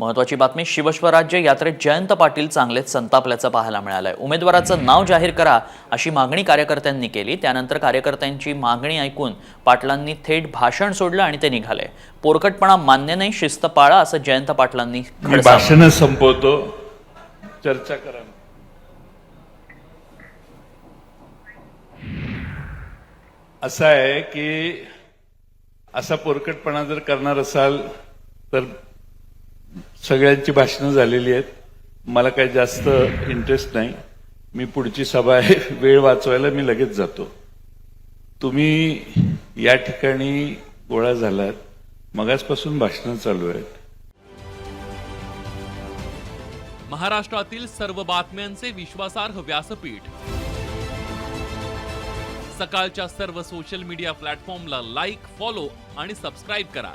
महत्वाची बातमी शिवस्वराज्य यात्रेत जयंत पाटील चांगलेच संतापल्याचं पाहायला मिळालंय. उमेदवाराचं नाव जाहीर करा अशी मागणी कार्यकर्त्यांनी केली. त्यानंतर कार्यकर्त्यांची मागणी ऐकून पाटलांनी थेट भाषण सोडलं आणि ते निघाले. पोरकटपणा मान्य नाही शिस्त पाळा असं जयंत पाटलांनी. भाषण संपवतो. चर्चा करा. असं आहे की असा पोरकटपणा जर करणार असाल तर सगळ्यांची भाषणं झालेली आहेत. मला काही जास्त इंटरेस्ट नाही. मी पुढची सभा आहे वेळ वाचवायला मी लगेच जातो. तुम्ही या ठिकाणी गोळा झालात. मगासपासून भाषणं चालू आहेत. महाराष्ट्रातील सर्व बातम्यांचे विश्वासार्ह व्यासपीठ. सकाळच्या सर्व सोशल मीडिया प्लॅटफॉर्मला लाईक फॉलो आणि सबस्क्राईब करा.